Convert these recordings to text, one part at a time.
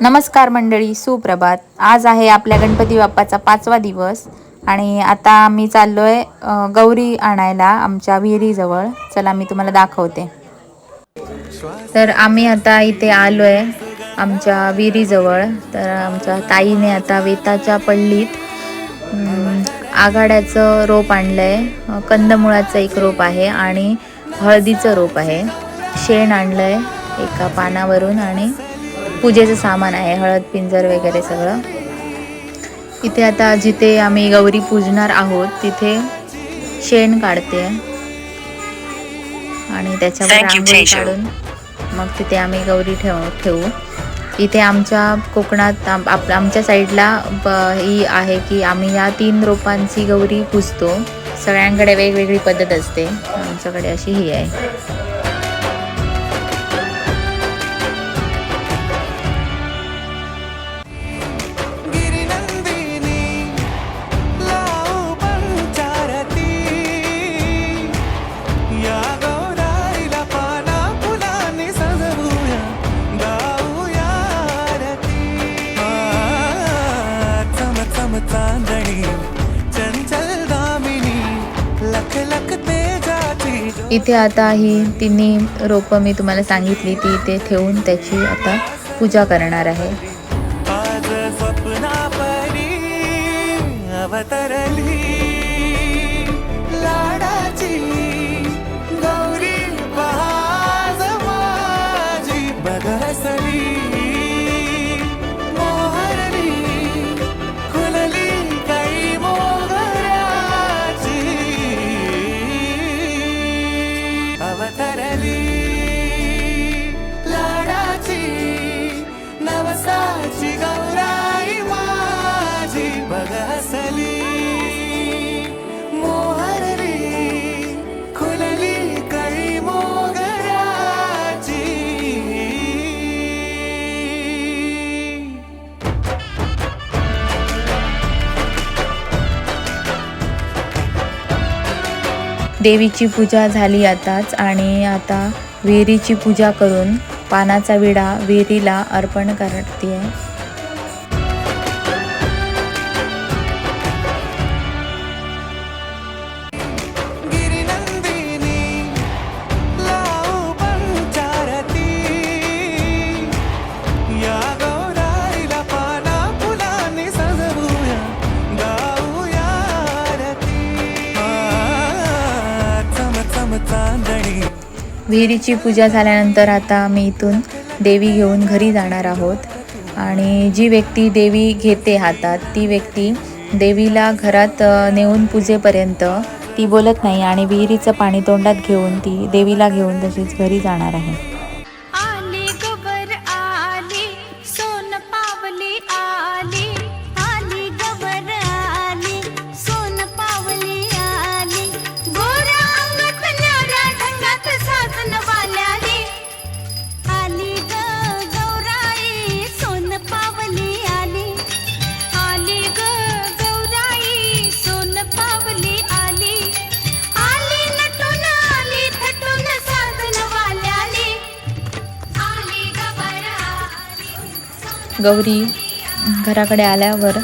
नमस्कार मंडळी सुप्रभात. आज आहे आपल्या गणपती बाप्पाचा पाचवा दिवस आणि आता आम्ही चाललो आहे गौरी आणायला आमच्या विहिरीजवळ. चला मी तुम्हाला दाखवते. तर आम्ही आता इथे आलो आहे आमच्या विहिरीजवळ. तर आमच्या ताईने आता वेताच्या पल्लीत आघाड्याचं रोप आणलं आहे कंदमुळाचं एक रोप आहे आणि हळदीचं रोप आहे. शेण आणलं आहे एका पानावरून आणि पूजेचं सामान आहे हळद पिंजर वगैरे सगळं. इथे आता जिथे आम्ही गौरी पूजणार आहोत तिथे शेण काढते. आणि त्याच्यावर रांगोळी. काढून मग तिथे आम्ही गौरी ठेव ठेवू. इथे आमच्या कोकणात आप- आमच्या साईडला ही आहे की आम्ही या तीन रोपांची गौरी पुजतो. सगळ्यांकडे वेगवेगळी पद्धत असते. आमच्याकडे अशी ही आहे. इथे आता ही तिन्ही रोपं मी तुम्हाला सांगितली ती इथे ठेवून त्याची आता पूजा करणार आहे. देवीची पूजा झाली आताच आणि आता विहिरीची पूजा करून पानाचा विडा विहिरीला अर्पण करते. विहिरीची पूजा झाल्यानंतर आता मी इथून देवी घेऊन घरी जाणार आहोत. आणि जी व्यक्ती देवी घेते हातात ती व्यक्ती देवीला घरात नेऊन पूजेपर्यंत ती बोलत नाही आणि विहिरीचं पाणी तोंडात घेऊन ती देवीला घेऊन तशीच घरी जाणार आहे. गौरी घराकडे आल्यावर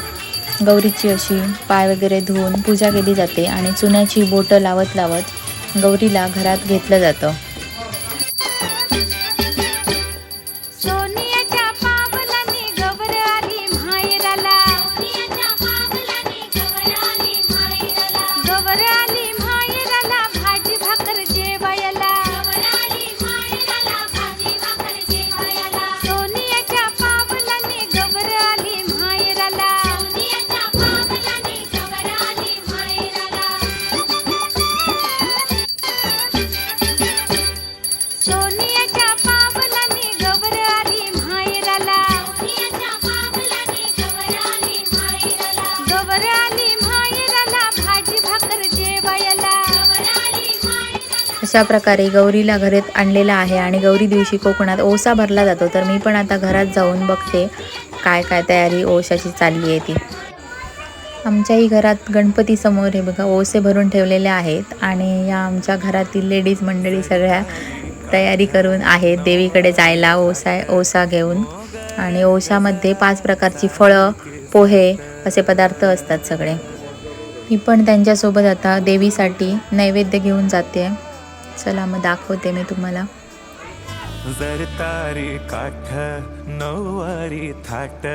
गौरीची अशी पाय वगैरे धुवून पूजा केली जाते आणि चुन्याची बोटं लावत लावत गौरीला घरात घेतलं जातं. अशा प्रकारे गौरीला घरात आणलेला आहे आणि गौरी दिवशी कोकणात ओसा भरला जातो. तर मी पण आता घरात जाऊन बघते काय काय तयारी ओशाची चालली आहे ती. आमच्याही घरात गणपतीसमोर हे बघा ओसे भरून ठेवलेले आहेत आणि या आमच्या घरातील लेडीज मंडळी सगळ्या तयारी करून आहेत. देवीकडे जायला ओसा ओसा घेऊन आणि ओशामध्ये पाच प्रकारची फळं पोहे असे पदार्थ असतात सगळे. मी पण त्यांच्यासोबत आता देवीसाठी नैवेद्य घेऊन जाते. चला मग दाखवते मी तुम्हाला. जर तारी काठ नऊवारी थाट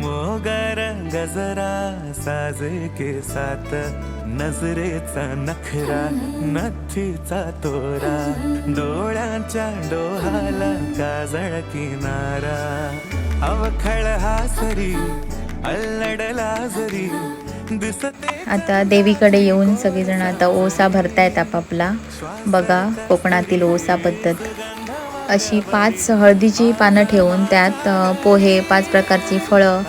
मोगर गजरा साज के साथ नजरेचा नखरा नथीचा तोरा डोळ्यांच्या डोहाला काजळ किनारा. अवखळ हासरी अल्लडला जरी आता देवीकडे येऊन सगळेजण आता ओसा भरतायत आपापला. बघा कोकणातील ओसा पद्धत. अशी पाच हळदीची पानं ठेवून त्यात पोहे पाच प्रकारची फळं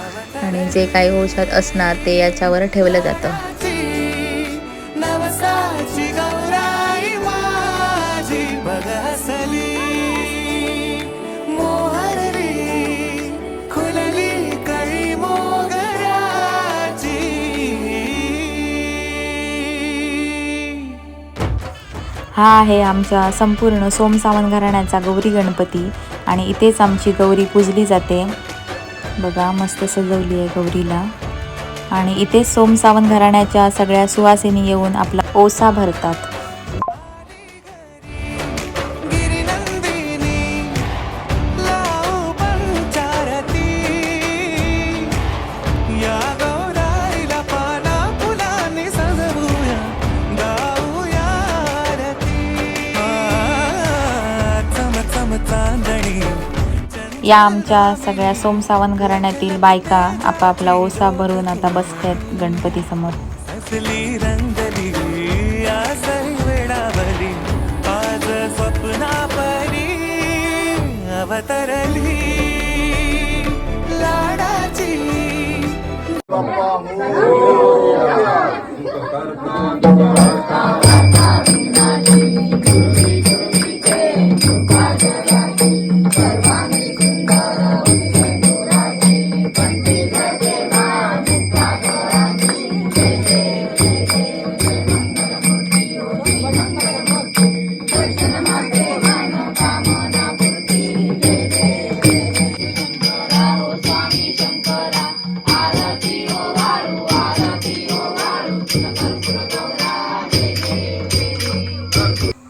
आणि जे काही औषध असणार ते याच्यावर ठेवलं जातं. हा आहे आमच्या संपूर्ण सोमसावन घराण्याचा गौरी गणपती आणि इथेच आमची गौरी पूजली जाते. बघा मस्त सजवली आहे गौरीला. आणि इथेच सोमसावन घराण्याच्या सगळ्या सुवासिनी येऊन आपला ओसा भरतात. या आमच्या सगळ्या सोमसावन घराण्यातील बायका आपापला ओसा भरून आता बसतात गणपती समोर हसली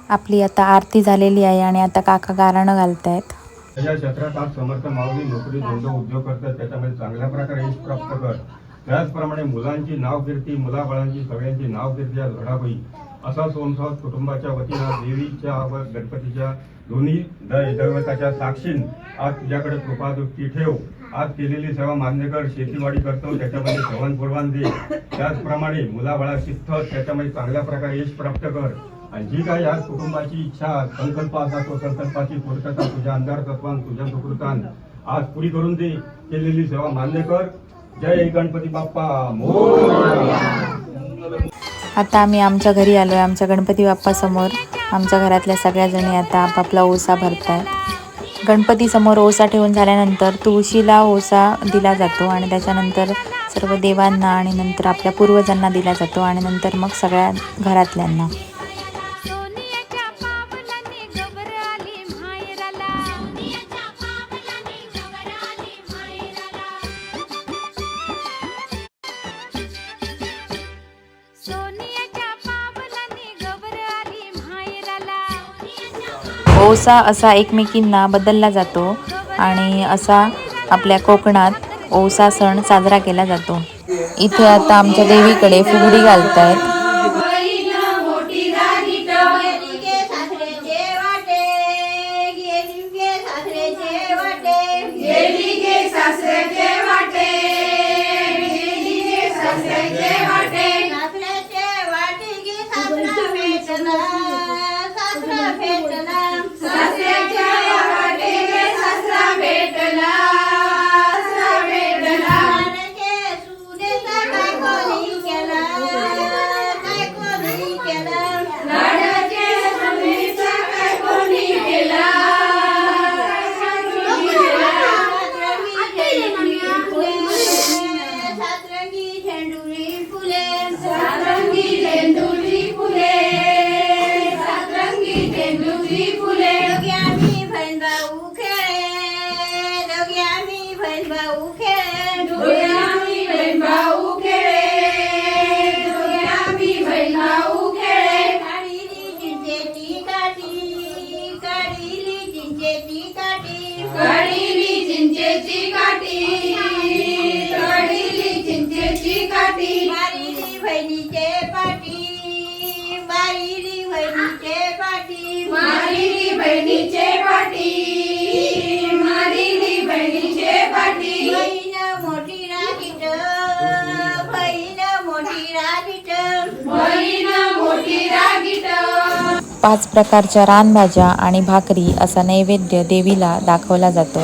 आपली आता आरती झालेली आहे आणि आता काका कारणं घालत आहेत या क्षेत्रात आज समर्थ माऊली नोकरी धंदो उद्योग करतात. त्याच्यामध्ये चांगल्या प्रकारे यश प्राप्त कर. त्याचप्रमाणे मुलांची नाव कीर्ती मुलाबाळांची सगळ्यांची नाव कीर्ती आज घडावी असा सोमसाव कुटुंबाच्या वतीनं देवीच्या व गणपतीच्या दोन्ही दैवताच्या साक्षीन आज तुझ्याकडे कृपादृष्टी ठेव. आज केलेली सेवा मान्य कर शेतीवाडी करतो त्याच्यामध्ये सेवन पुरवान दे. त्याचप्रमाणे मुलाबाळा शिस्त त्याच्यामध्ये चांगल्या प्रकारे यश प्राप्त कर. आणि जी काही आज कुटुंबाची इच्छा संकल्प असा तो संकल्पाची पूर्तता तुझ्या अंधार तत्वान तुझ्या सुकृतान आज पुरी करून दे. केलेली सेवा मान्य कर जय गणपती बाप्पा. आता आम्ही आमच्या घरी आलो आहे आमच्या गणपती बाप्पासमोर आमच्या घरातल्या सगळ्या जणी आता आपापला ओसा भरतायत. गणपती समोर ओसा ठेवून झाल्यानंतर तुळशीला ओसा दिला जातो आणि त्याच्यानंतर सर्व देवांना आणि नंतर आपल्या पूर्वजांना दिला जातो आणि नंतर मग सगळ्या घरातल्यांना. ओसा असा एकमेकींना बदलला जातो आणि असा आपल्या कोकणात ओसा सण साजरा केला जातो. इथे आता आमच्या देवीकडे फुगडी घालत आहेत बहीण मोठी राखीट बहीण मोठी राखीट बहीण मोठी राखीट पाच प्रकारच्या रानभाज्या आणि भाकरी असा नैवेद्य देवीला दाखवला जातो.